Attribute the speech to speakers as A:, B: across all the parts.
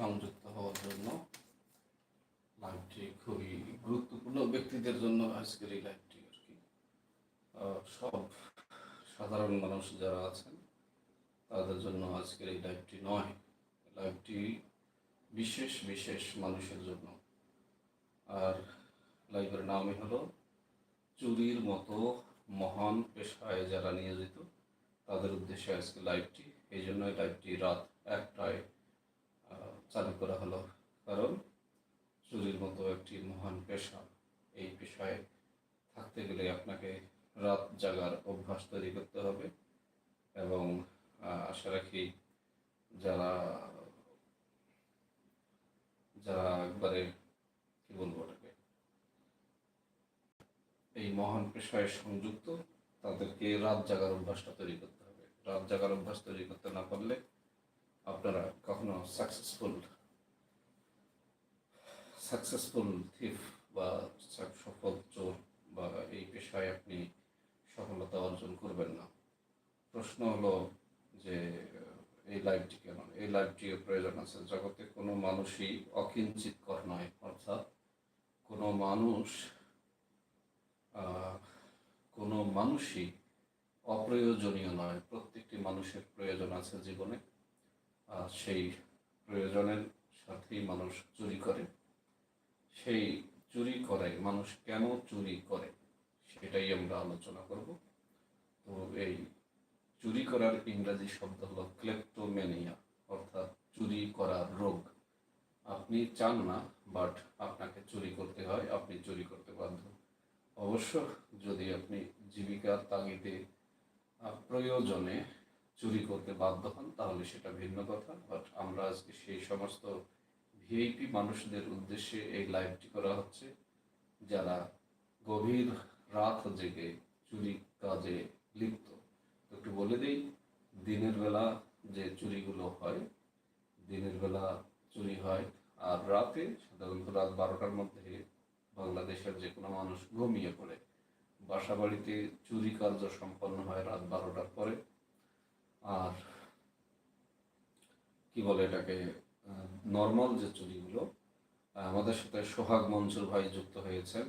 A: সংযুক্ত হওয়ার জন্য লাইভটি খুবই গুরুত্বপূর্ণ ব্যক্তিদের জন্য আজকের এই লাইভটি আর কি। সব সাধারণ মানুষ যারা আছেন, তাদের জন্য আজকের এই লাইভটি নয়। লাইভটি বিশেষ বিশেষ মানুষের জন্য। আর লাইভের নামই হলো চুরির মতো মহান পেশায় যারা নিয়োজিত, তাদের উদ্দেশ্যে আজকে লাইভটি এই জন্য লাইভটি রাত একটায় চালু করা হলো, কারণ চুরির মতো একটি মহান পেশা। এই পেশায় থাকতে গেলে আপনাকে রাত জাগার অভ্যাস তৈরি করতে হবে এবং আশা রাখি যারা যারা একবারে, কি বলব ওটাকে? এই মহান পেশায় সংযুক্ত, তাদেরকে রাত জাগার অভ্যাসটা তৈরি করতে হবে। রাত জাগার অভ্যাস তৈরি করতে না পারলে আপনারা কখনো সাকসেসফুল সাকসেসফুল থিফ বা সফল চোর বা এই পেশায় আপনি সফলতা অর্জন করবেন না। প্রশ্ন হলো যে, এই লাইভটি কেন এই লাইভটির প্রয়োজন আছে। জগতে কোনো মানুষই অকিঞ্চিত কর নয়, অর্থাৎ কোনো মানুষ কোনো মানুষই অপ্রয়োজনীয় নয়। প্রত্যেকটি মানুষের প্রয়োজন আছে জীবনে। সেই প্রয়োজনের সাথেই মানুষ চুরি করে। সেই চুরি করে মানুষ কেন চুরি করে, সেটাই আমরা আলোচনা করব। তো এই চুরি করার ইংরাজি শব্দ হলো ক্লেপ্টোমেনিয়া অর্থাৎ চুরি করার রোগ। আপনি চান না বাট আপনাকে চুরি করতে হয়, আপনি চুরি করতে বাধ্য। অবশ্য যদি আপনি জীবিকার তাগিদে প্রয়োজনে চুরি করতে বাধ্য হন, তাহলে সেটা ভিন্ন কথা। বাট আমরা আজকে সেই সমস্ত ভিআইপি মানুষদের উদ্দেশ্যে এই লাইভটি করা হচ্ছে। যারা গভীর রাত জেগে চুরি কাজে লিপ্ত, একটু বলে দিই, দিনের বেলা যে চুরিগুলো হয়, দিনের বেলা চুরি হয় আর রাতে সাধারণত রাত বারোটার মধ্যে বাংলাদেশের যে কোনো মানুষ ঘুমিয়ে পড়ে। বাসা বাড়িতে চুরি কার্য সম্পন্ন হয় রাত বারোটার পরে আর কি বলে এটাকে নর্মাল যে চুরিগুলো আহ, আমাদের সাথে সোহাগ মঞ্জুর ভাই যুক্ত হয়েছেন।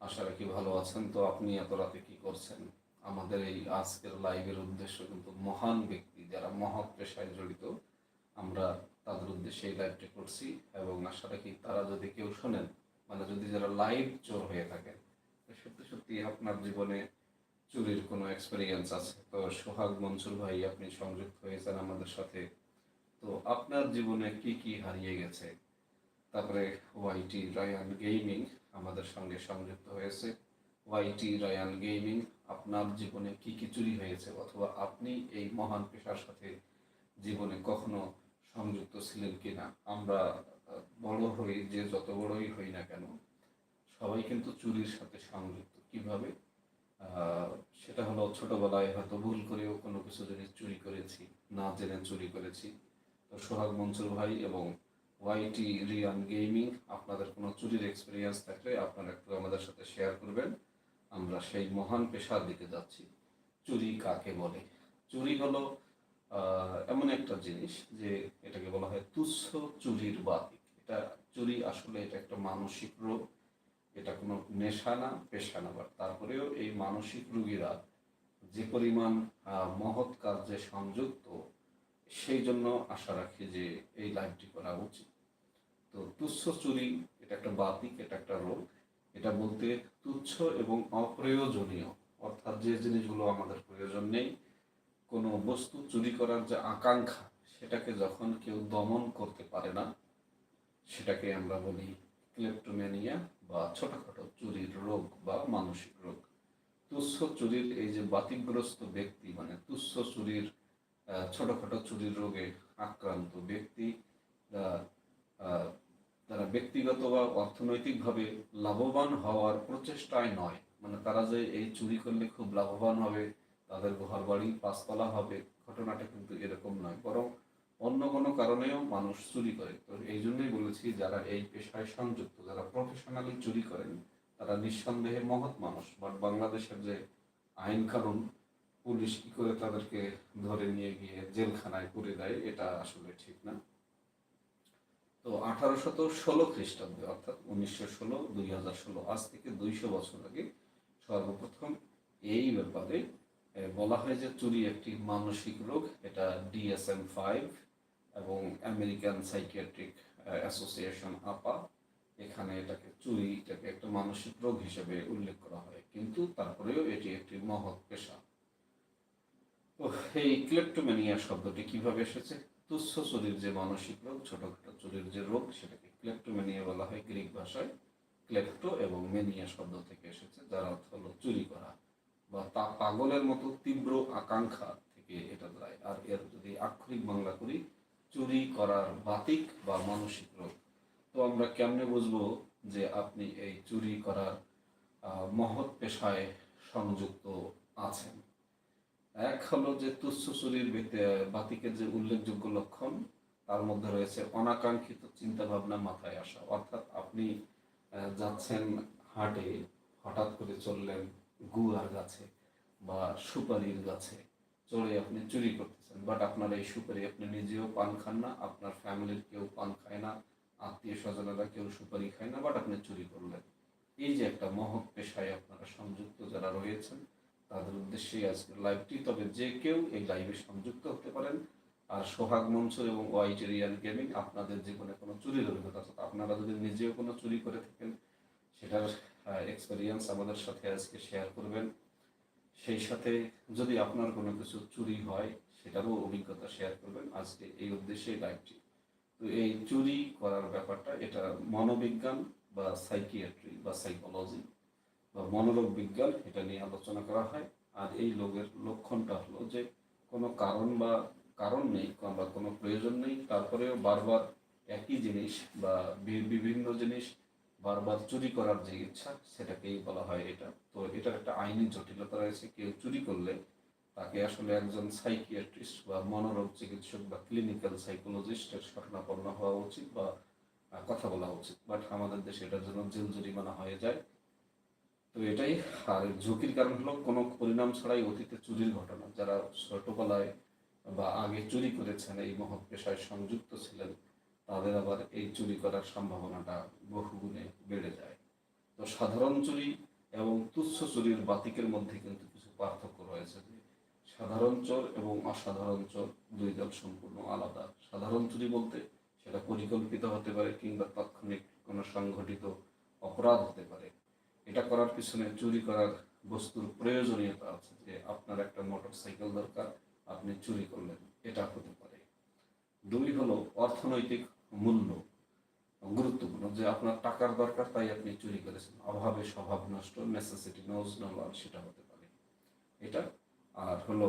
A: আশা রাখি ভালো আছেন। তো আপনি এত রাতে কি করছেন? আমাদের এই আজকের লাইভের উদ্দেশ্য কিন্তু মহান ব্যক্তি, যারা মহৎ পেশায় জড়িত, আমরা তাদের উদ্দেশ্যে এই লাইভটি করছি এবং আশা রাখি তারা যদি কেউ শোনেন মানে যদি যারা লাইভ চোর হয়ে থাকেন সত্যি সত্যি আপনার জীবনে চুরির কোনো এক্সপেরিয়েন্স আছে। তো সোহাগ মনসুর ভাই, আপনি সংযুক্ত হয়েছেন আমাদের সাথে। তো আপনার জীবনে কি কি হারিয়ে গেছে? তারপরে ওয়াইটি রায়ান গেমিং আমাদের সঙ্গে সংযুক্ত হয়েছে। ওয়াইটি রায়ান গেমিং আপনার জীবনে কি কি চুরি হয়েছে অথবা আপনি এই মহান পেশার সাথে জীবনে কখনো সংযুক্ত ছিলেন কিনা? আমরা বড় হই, যে যত বড়ই হই না কেন, সবাই কিন্তু চুরির সাথে সংযুক্ত। কীভাবে? সেটা হলো ছোটবেলায় হয়তো ভুল করেও কোনো কিছু জিনিস চুরি করেছি, না জেনে চুরি করেছি, তো সোহাগ মনসুর ভাই এবং ওয়াইটি রিয়ান গেমিং আপনাদের কোনো চুরির এক্সপিরিয়েন্স থাকলে আপনারা একটু আমাদের সাথে শেয়ার করবেন। আমরা সেই মহান পেশার দিকে যাচ্ছি। চুরি কাকে বলে? চুরি হলো এমন একটা জিনিস যে এটাকে বলা হয় তুচ্ছ চুরির বাতিক। এটা চুরি আসলে এটা একটা মানসিক রোগ। এটা কোনো নেশা না, পেশা না। বাট তারপরেও এই মানসিক রুগীরা যে পরিমাণ মহৎ কার্যে সংযুক্ত সেই জন্য আশা রাখি যে এই লাইভটি করা উচিত। তো তুচ্ছ চুরি, এটা একটা বাতিক, এটা একটা রোগ। এটা বলতে তুচ্ছ এবং অপ্রয়োজনীয়। অর্থাৎ যে জিনিসগুলো আমাদের প্রয়োজন নেই, কোনো বস্তু চুরি করার যে আকাঙ্ক্ষা, সেটাকে যখন কেউ দমন করতে পারে না, সেটাকে আমরা বলি ক্লেপ্টোমেনিয়া বা ছোটখাটো চুরির রোগ বা মানসিক রোগ। তুচ্ছ চুরির এই যে বাতিগ্রস্ত ব্যক্তি মানে তুচ্ছ চুরির ছোটখাটো চুরির রোগে আক্রান্ত ব্যক্তি তারা ব্যক্তিগত বা অর্থনৈতিকভাবে লাভবান হওয়ার প্রচেষ্টায় নয়। মানে তারা যে এই চুরি করলে খুব লাভবান হবে, তাদের ঘর বাড়ি পাঁচতলা হবে, ঘটনাটা কিন্তু এরকম নয়, বরং অন্য কোনো কারণেও মানুষ চুরি করে। তো এই জন্যই বলেছি, যারা এই পেশায় সংযুক্ত, যারা প্রফেশনালি চুরি করেন, তারা নিঃসন্দেহে মহৎ মানুষ। বাট বাংলাদেশের যে আইন কানুন পুলিশ কি করে তাদেরকে ধরে নিয়ে গিয়ে জেলখানায় পুরে দেয়, এটা আসলে ঠিক না। তো আঠারোশত ষোলো খ্রিস্টাব্দে, অর্থাৎ উনিশশো ষোলো, দুই হাজার ষোলো, আজ থেকে দুইশো বছর আগে সর্বপ্রথম এই ব্যাপারে বলা হয় যে চুরি একটি মানসিক রোগ, এটা ডিএসএম ফাইভ এবং আমেরিকান সাইকিয়াট্রিক অ্যাসোসিয়েশন, আপা, এখানে এটাকে চুরি, এটাকে একটা মানসিক রোগ হিসেবে উল্লেখ করা হয়। কিন্তু তারপরেও এটি একটি মহৎ পেশা। এই ক্লেপ্টোম্যানিয়া শব্দটি কীভাবে এসেছে? তুচ্ছ চুরির যে মানসিক রোগ, ছোটখাটো চুরির যে রোগ, সেটাকে ক্লেপ্টোম্যানিয়া বলা হয় গ্রিক ভাষায় ক্লেপ্টো এবং মেনিয়া শব্দ থেকে এসেছে, যার অর্থ হলো চুরি করা বা তা পাগলের মতো তীব্র আকাঙ্ক্ষা থেকে এটা দাঁড়ায় আর এর যদি আক্ষরিক বাংলা করি, চুরি করার বাতিক বা মানসিক রোগ। তো আমরা কেমনে বুঝব যে আপনি এই চুরি করার মহৎ পেশায় সংযুক্ত আছেন? এক হলো যে তুচ্ছ চুরির বাতিকের যে উল্লেখযোগ্য লক্ষণ, তার মধ্যে রয়েছে অনাকাঙ্ক্ষিত চিন্তা ভাবনা মাথায় আসা। অর্থাৎ আপনি যাচ্ছেন হাটে, হঠাৎ করে চললেন গুয়ার গাছে বা সুপারির গাছে, চড়ে আপনি চুরি করতেছেন। বাট আপনার এই সুপারি আপনি নিজেও পান খান না, আপনার ফ্যামিলির কেউ পান খায় না আত্মীয় স্বজনেরা কেউ সুপারি খায় না, বাট আপনি চুরি করলেন। এই যে একটা মহৎ পেশায় আপনারা সংযুক্ত যারা রয়েছেন তাদের উদ্দেশ্যেই আজকের লাইভটি তবে যে কেউ এই লাইভে সংযুক্ত হতে পারেন। আর সোহাগ মঞ্চ এবং ওয়াইট ওয়াইটেরিয়ান গেমিং আপনাদের জীবনে কোনো চুরির অভিজ্ঞতা আছে আপনারা যদি নিজেও কোনো চুরি করে থাকেন, সেটার এক্সপেরিয়েন্স আমাদের সাথে আজকে শেয়ার করবেন। সেই সাথে যদি আপনার কোনো কিছু চুরি হয়, সেটারও অভিজ্ঞতা শেয়ার করবেন আজকে এই উদ্দেশ্যে লাইভটি তো এই চুরি করার ব্যাপারটা, এটা মনোবিজ্ঞান বা সাইকিয়াট্রি বা সাইকোলজি বা মনোরোগ বিজ্ঞান, এটা নিয়ে আলোচনা করা হয়। আর এই রোগের লক্ষণটা হলো যে, কোনো কারণ বা কারণ নেই, বা কোনো প্রয়োজন নেই, তারপরেও বারবার একই জিনিস বা বিভিন্ন জিনিস বারবার চুরি করার যে ইচ্ছা, সেটাকেই বলা হয় এটা। তো এটার একটা আইনি জটিলতা রয়েছে, কেউ চুরি করলে তাকে আসলে একজন সাইকিয়াট্রিস্ট বা মনোরোগ চিকিৎসক বা ক্লিনিক্যাল সাইকোলজিস্টের শরণাপন্ন হওয়া উচিত বা কথা বলা উচিত। বাট আমাদের দেশে এটার জন্য জেল জরিমানা হয়ে যায়। তো এটাই। আর ঝুঁকির কারণ হলো কোনো পরিণাম ছাড়াই অতীতে চুরির ঘটনা। যারা ছোটবেলায় বা আগে চুরি করেছেন, এই মহৎ পেশায় সংযুক্ত ছিলেন, তাদের আবার এই চুরি করার সম্ভাবনাটা বহুগুণে বেড়ে যায়। তো সাধারণ চুরি এবং তুচ্ছ চুরির বাতিকের মধ্যে কিন্তু কিছু পার্থক্য রয়েছে যে সাধারণ চোর এবং অসাধারণ চোর দুই দল সম্পূর্ণ আলাদা। সাধারণ চুরি বলতে সেটা পরিকল্পিত হতে পারে কিংবা তাৎক্ষণিক কোনো সংঘটিত অপরাধ হতে পারে। এটা করার পিছনে চুরি করার বস্তুর প্রয়োজনীয়তা আছে যে আপনার একটা মোটর সাইকেল দরকার, আপনি চুরি করলেন, এটা হতে পারে। দুই হলো অর্থনৈতিক মূল্য গুরুত্বপূর্ণ, যে আপনার টাকার দরকার, তাই আপনি চুরি করেছেন। অভাবে স্বভাব নষ্ট নেসেসিটি নোজ নো লল সেটা হতে পারে। এটা আর হলো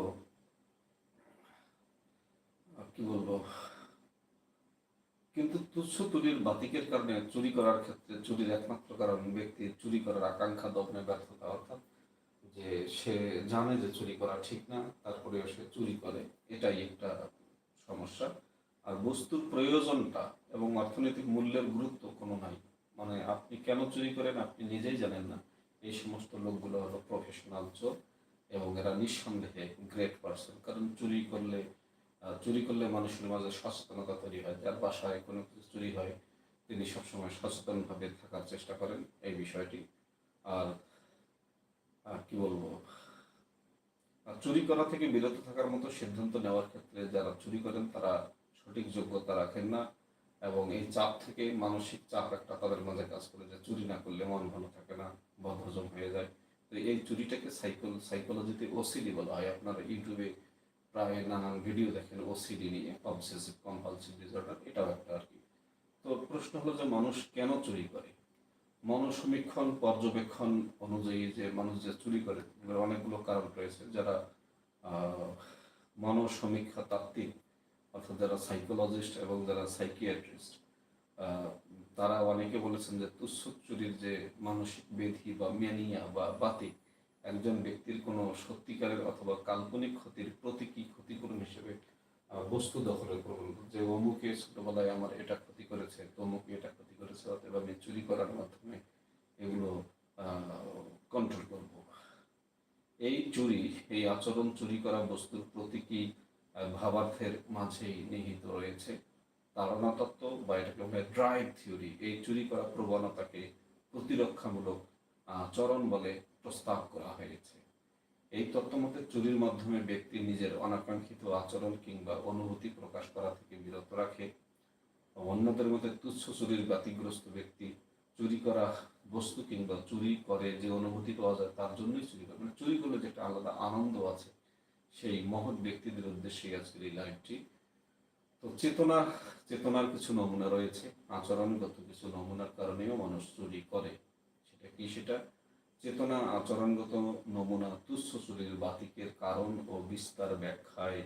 A: কি বলব? কিন্তু তুচ্ছ চুরির বাতিকের কারণে চুরি করার ক্ষেত্রে, চুরির একমাত্র কারণ ব্যক্তির চুরি করার আকাঙ্ক্ষা দমনে ব্যর্থতা, অর্থাৎ যে সে জানে যে চুরি করা ঠিক না তারপরে সে চুরি করে, এটাই একটা সমস্যা। আর বস্তুর প্রয়োজনটা এবং অর্থনৈতিক মূল্যের গুরুত্ব কোনো নাই। মানে আপনি কেন চুরি করেন, আপনি নিজেই জানেন না। এই সমস্ত লোকগুলো হলো প্রফেশনাল চোর এবং এরা নিঃসন্দেহে গ্রেট পার্সন কারণ চুরি করলে চুরি করলে মানুষের মাঝে সচেতনতা তৈরি হয়, যার বাসায় কোনো কিছু চুরি হয়, তিনি সবসময় সচেতনভাবে থাকার চেষ্টা করেন এই বিষয়টি। আর কি বলব? চুরি করা থেকে বিরত থাকার মতো সিদ্ধান্ত নেওয়ার ক্ষেত্রে যারা চুরি করেন, তারা সঠিক যোগ্যতা রাখেন না এবং এই চাপ থেকে মানসিক চাপ একটা তাদের মাঝে কাজ করে যে চুরি না করলে মন ভালো থাকে না, বদহজম হয়ে যায়। তো এই চুরিটাকে সাইকোল সাইকোলজিতে ওসিডি বলা হয়। আপনারা ইউটিউবে প্রায় নানান ভিডিও দেখেন ওসিডি নিয়ে অবসেসিভ কম্পালসিভ ডিসঅর্ডার এটাও একটা আর কি। তো প্রশ্ন হলো যে মানুষ কেন চুরি করে? মনসমীক্ষণ পর্যবেক্ষণ অনুযায়ী যে মানুষ যে চুরি করে, এগুলোর অনেকগুলো কারণ রয়েছে। যারা মনসমীক্ষা তাত্ত্বিক, অর্থাৎ যারা সাইকোলজিস্ট এবং যারা সাইকিয়াট্রিস্ট তারা অনেকে বলেছেন যে তুচ্ছ চুরির যে মানসিক ব্যাধি বা ম্যানিয়া বা বাতিক একজন ব্যক্তির কোনো সত্যিকারের অথবা কাল্পনিক ক্ষতির প্রতীকী ক্ষতিপূরণ হিসেবে বস্তু দখলের প্রবণতা যে অমুকে ছোটবেলায় আমার এটা ক্ষতি করেছে, তমুকে এটা ক্ষতি করেছে, অতএব আমি চুরি করার মাধ্যমে এগুলো কন্ট্রোল করব। এই চুরি, এই আচরণ চুরি করা বস্তুর প্রতীকী ভাবার্থের মাঝেই নিহিত রয়েছে? তাড়না তত্ত্ব বা এটাকে বলে ড্রাইভ থিওরি এই চুরি করা প্রবণতাকে প্রতিরক্ষামূলক আচরণ বলে প্রস্তাব করা হয়েছে। এই তত্ত্ব মতে চুরির মাধ্যমে ব্যক্তি নিজের অনাকাঙ্ক্ষিত আচরণ কিংবা অনুভূতি প্রকাশ করা থেকে বিরত রাখে অন্যদের মধ্যে তুচ্ছ চুরির বাতিগ্রস্ত ব্যক্তি চুরি করা বস্তু কিংবা চুরি করে যে অনুভূতি পাওয়া যায় তার জন্যই চুরি করে। মানে চুরি করলে যে একটা আলাদা আনন্দ আছে, সেই মহৎ ব্যক্তিদের উদ্দেশ্যে আজকের এই লাইভটি। তো চেতনা, চেতনার কিছু নমুনা রয়েছে। আচরণগত কিছু নমুনার কারণেও মানুষ চুরি করে। সেটা কি সেটা? চেতনা আচরণগত নমুনা তুচ্ছ চুরির বাতিকের কারণ ও বিস্তার ব্যাখ্যায়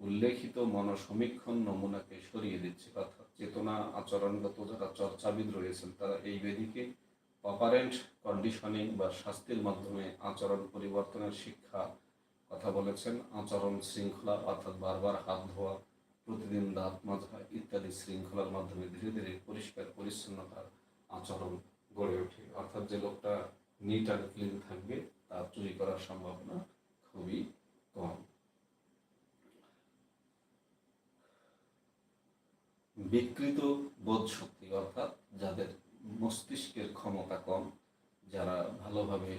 A: উল্লেখিত মনসমীক্ষণ নমুনাকে সরিয়ে দিচ্ছে। অর্থাৎ চেতনা আচরণগত যারা চর্চাবিদ রয়েছেন, তারা এই বেদিকে অপারেন্ট কন্ডিশনিং বা শাস্তির মাধ্যমে আচরণ পরিবর্তনের শিক্ষা কথা বলেছেন। আচরণ শৃঙ্খলা, অর্থাৎ বারবার হাত ধোয়া, প্রতিদিন দাঁত মাজা ইত্যাদি শৃঙ্খলার মাধ্যমে ধীরে ধীরে পরিষ্কার, পরিচ্ছন্নতার আচরণ গড়ে ওঠে। অর্থাৎ যে লোকটা নিট আর ক্লিন থাকবে, তার চুরি করার সম্ভাবনা খুবই কম। বিকৃত বোধ শক্তি, অর্থাৎ যাদের মস্তিষ্কের ক্ষমতা কম, যারা ভালোভাবে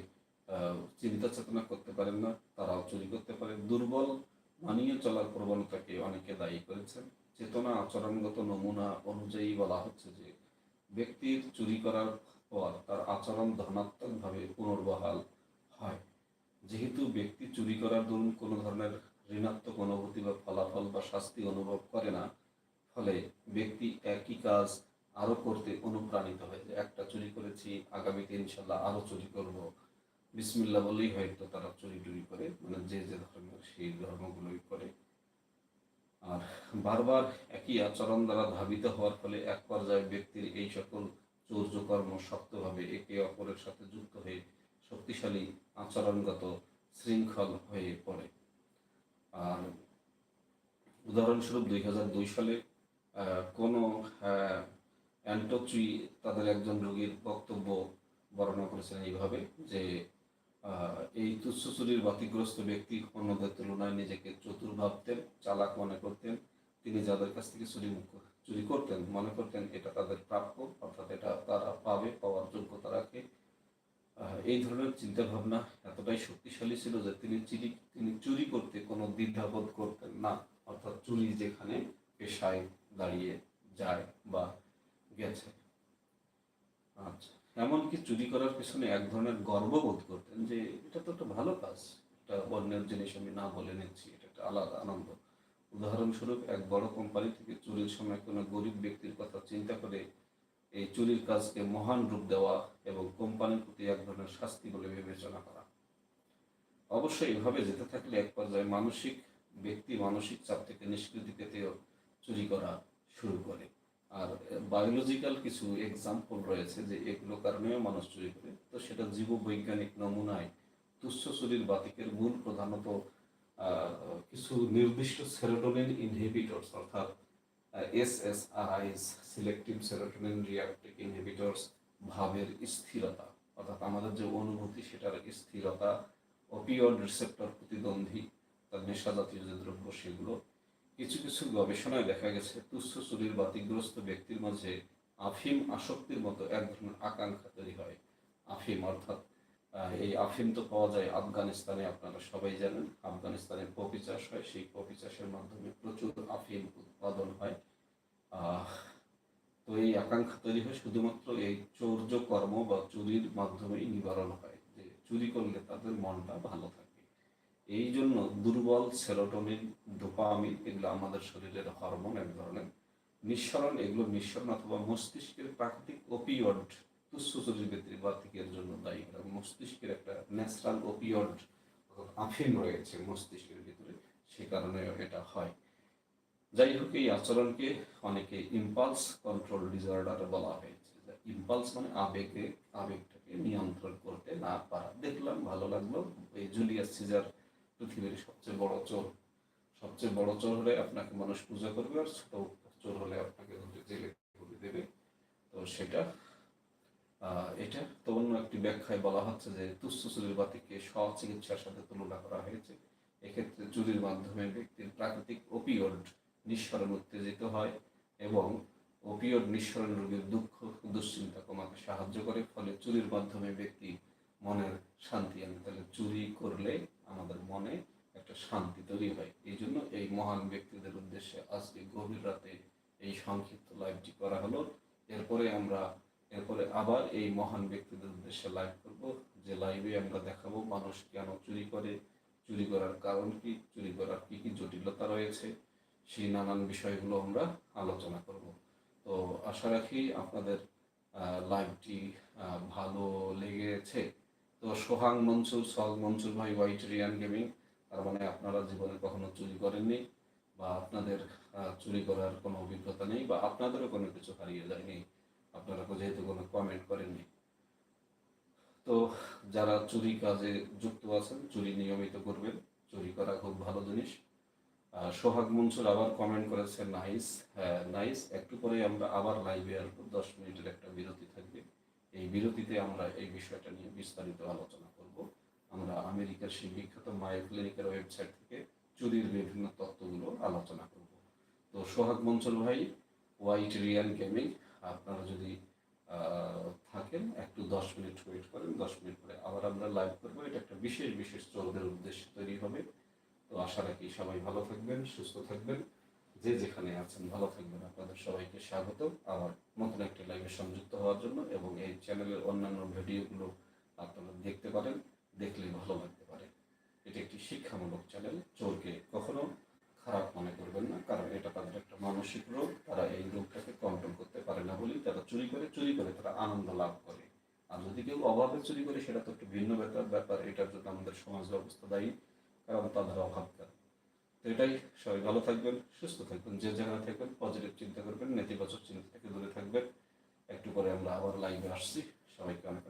A: চিন্তা চেতনা করতে পারেন না, তারাও চুরি করতে পারে। দুর্বল মানিয়ে চলার প্রবণতাকে অনেকে দায়ী করেছেন। চেতনা আচরণগত নমুনা অনুযায়ী বলা হচ্ছে যে, ব্যক্তির চুরি করার পর তার আচরণ ধনাত্মকভাবে পুনর্বহাল হয় যেহেতু ব্যক্তি চুরি করার দরুন কোনো ধরনের ঋণাত্মক অনুভূতি বা ফলাফল বা শাস্তি অনুভব করে না। ফলে ব্যক্তি একই কাজ আরও করতে অনুপ্রাণিত হয় যে একটা চুরি করেছি, আগামীতে ইনশাল্লাহ আরও চুরি করব। বিসমিল্লা বলেই হয়তো তারা চুরি টুরি করে মানে যে যে ধর্মের সেই ধর্মগুলোই করে। আর বারবার একই আচরণ দ্বারা ধাবিত হওয়ার ফলে এক পর্যায়ে ব্যক্তির এই সকল চৌর্যকর্ম শক্তভাবে একে অপরের সাথে যুক্ত হয়ে শক্তিশালী আচরণগত শৃঙ্খল হয়ে পড়ে। আর উদাহরণস্বরূপ দুই হাজার দুই সালে কোনো অ্যান্টোচুই তাদের একজন রোগীর বক্তব্য বর্ণনা করেছিলেন এইভাবে যে এই তুচ্ছ চুরির বাতিগ্রস্ত ব্যক্তি অন্যদের তুলনায় নিজেকে চতুর ভাবতেন, চালাক মনে করতেন। তিনি যাদের কাছ থেকে চুরি চুরি করতেন, মনে করতেন এটা তাদের প্রাপ্য, অর্থাৎ এটা তারা পাবে, পাওয়ার যোগ্যতা রাখে। এই ধরনের চিন্তা ভাবনা এতটাই শক্তিশালী ছিল যে তিনি চুরি তিনি চুরি করতে কোনো দ্বিধাবোধ করতেন না। অর্থাৎ চুরি যেখানে পেশায় দাঁড়িয়ে যায় বা গেছে। আচ্ছা এমনকি চুরি করার পিছনে এক ধরনের গর্ববোধ করতেন যে এটা তো একটা ভালো কাজ এটা অন্যের জিনিস আমি না বলে নিচ্ছি, এটা একটা আলাদা আনন্দ। উদাহরণস্বরূপ, এক বড় কোম্পানি থেকে চুরির সময় কোনো গরিব ব্যক্তির কথা চিন্তা করে এই চুরির কাজকে মহান রূপ দেওয়া এবং কোম্পানির প্রতি এক ধরনের শাস্তি বলে বিবেচনা করা। অবশ্যই এভাবে যেতে থাকলে এক পর্যায়ে মানসিক, ব্যক্তি মানসিক চাপ থেকে নিষ্কৃতি পেতেও চুরি করা শুরু করে। আর বায়োলজিক্যাল কিছু এক্সাম্পল রয়েছে যে এগুলো কারণেও মানুষ চুরি করে। তো সেটা জীববৈজ্ঞানিক নমুনায় তুচ্ছ চুরির বাতিকের মূল প্রধানত কিছু নির্দিষ্ট সেরোটোনিন ইনহিবিটরস অর্থাৎ S S R Is selective serotonin reuptake inhibitors ভাবের স্থিরতা। অর্থাৎ আমাদের যে অনুভূতি, সেটার স্থিরতা অপিওড রিসেপ্টর প্রতিদ্বন্দ্বী, তার নেশা জাতীয় যে দ্রব্য, সেগুলো। কিছু কিছু গবেষণায় দেখা গেছে, তুচ্ছ চুরির বাতিগ্রস্ত ব্যক্তির মাঝে আফিম আসক্তির মতো এক ধরনের আকাঙ্ক্ষা তৈরি হয়। আফিম, অর্থাৎ এই আফিম তো পাওয়া যায় আফগানিস্তানে, আপনারা সবাই জানেন। আফগানিস্তানে পপি চাষ হয়, সেই পপি চাষের মাধ্যমে প্রচুর আফিম উৎপাদন হয়। আকাঙ্ক্ষা তৈরি হয়, শুধুমাত্র এই চৌর্য কর্ম বা চুরির মাধ্যমেই নিবারণ হয়, যে চুরি করলে তাদের মনটা ভালো থাকে। এই জন্য দুর্বল সেরোটোনিন, ডোপামিন এগুলো আমাদের শরীরের হরমোন এক ধরনের। নিঃসরণ, এগুলো নিঃসরণ অথবা মস্তিষ্কের প্রাকৃতিক ওপিয়ড তুচ্ছ চুরির বাতিকের জন্য দায়ী। করা মস্তিষ্কের একটা ন্যাচারাল ওপিয়ড আফিম রয়েছে মস্তিষ্কের ভিতরে, সে কারণে এটা হয়। যাই হোক, এই আচরণকে অনেকে ইম্পালস কন্ট্রোল ডিসঅর্ডার বলা হয়েছে ইম্পালস মানে আবেগে, আবেগটাকে নিয়ন্ত্রণ করতে না পারা। দেখলাম, ভালো লাগল। এই জুলিয়াস সিজার পৃথিবীর সবচেয়ে বড় চোর। সবচেয়ে বড় চোর হলে আপনাকে মানুষ পূজা করবে, আর ছোট চোর হলে আপনাকে জেলে পুরে দেবে। তো সেটা এটা তো অন্য একটি ব্যাখ্যায় বলা হচ্ছে যে তুচ্ছ চুরির বাতিকে স্বচিকিৎসার সাথে তুলনা করা হয়েছে। এক্ষেত্রে চুরির মাধ্যমে ব্যক্তির প্রাকৃতিক ওপিওড নিঃসরণ উত্তেজিত হয় এবং ওপিয়ড নিঃসরণ রোগীর দুঃখ, দুশ্চিন্তা কমাতে সাহায্য করে। ফলে চুরির মাধ্যমে ব্যক্তি মনের শান্তি আনে। তাহলে চুরি করলে আমাদের মনে একটা শান্তি তৈরি হয়। এই জন্য এই মহান ব্যক্তিদের উদ্দেশ্যে আজকে গভীর রাতে এই সংক্ষিপ্ত লাইভটি করা হলো। এরপরে আমরা, এরপরে আবার এই মহান ব্যক্তিদের উদ্দেশ্যে লাইভ করব। যে লাইভে আমরা দেখাবো মানুষ কেন চুরি করে, চুরি করার কারণ কি, চুরি করার কি কি জটিলতা রয়েছে। সেই নানান বিষয়গুলো আমরা আলোচনা করব। তো আশা রাখি আপনাদের লাইভটি ভালো লেগেছে। তো সোহাং মনসুর সল মনসুর ভাই হোয়াইট রিয়ান গেমিং তার মানে আপনারা জীবনে কখনো চুরি করেননি বা আপনাদের চুরি করার কোনো অভিজ্ঞতা নেই বা আপনাদেরও কোনো কিছু হারিয়ে যায়নি। আপনারা যেহেতু কোনো কমেন্ট করেননি। তো যারা চুরি কাজে যুক্ত আছেন, চুরি নিয়মিত করবেন। চুরি করা খুব ভালো জিনিস। সোহাগ মনসুর আবার কমেন্ট করেছে, নাইস হ্যাঁ নাইস। একটু পরে আমরা আবার লাইভে আসব দশ মিনিটের একটা বিরতি থাকবে। এই বিরতিতে আমরা এই বিষয়টা নিয়ে বিস্তারিত আলোচনা করব। আমরা আমেরিকার সেই বিখ্যাত মায়ের ক্লিনিকের ওয়েবসাইট থেকে চুরির বিভিন্ন তত্ত্বগুলো আলোচনা করব। তো সোহাগ মনসুর ভাই হোয়াইট রিয়াল গেমিং আপনারা যদি থাকেন, একটু দশ মিনিট ওয়েট করেন, দশ মিনিট পরে আবার আমরা লাইভ করব। এটা একটা বিশেষ বিশেষ চোরদের উদ্দেশ্যে তৈরি হবে। তো আশা রাখি সবাই ভালো থাকবেন, সুস্থ থাকবেন। যে যেখানে আছেন ভালো থাকবেন। আপনাদের সবাইকে স্বাগত। আবার নতুন একটি লাইভে সংযুক্ত হওয়ার জন্য এবং এই চ্যানেলের অন্যান্য ভিডিওগুলো আপনারা দেখতে পারেন, দেখলে ভালো লাগতে পারে। এটি একটি শিক্ষামূলক চ্যানেল চোরকে কখনো খারাপ মনে করবেন না, কারণ এটা তাদের একটা মানসিক রোগ। তারা এই রোগটাকে কন্ট্রোল করতে পারে না বলেই তারা চুরি করে চুরি করে তারা আনন্দ লাভ করে। আর যদি কেউ অভাবে চুরি করে, সেটা তো একটু ভিন্ন ব্যাপার ব্যাপার। এটার জন্য আমাদের সমাজ ব্যবস্থা দায়ী। কারণ তাদের অভাব কারণ তো এটাই সবাই ভালো থাকবেন, সুস্থ থাকবেন, যে জায়গায় থাকবেন পজিটিভ চিন্তা করবেন, নেতিবাচক চিন্তা থেকে দূরে থাকবেন। একটু পরে আমরা আবার লাইভে আসছি। সবাইকে অনেক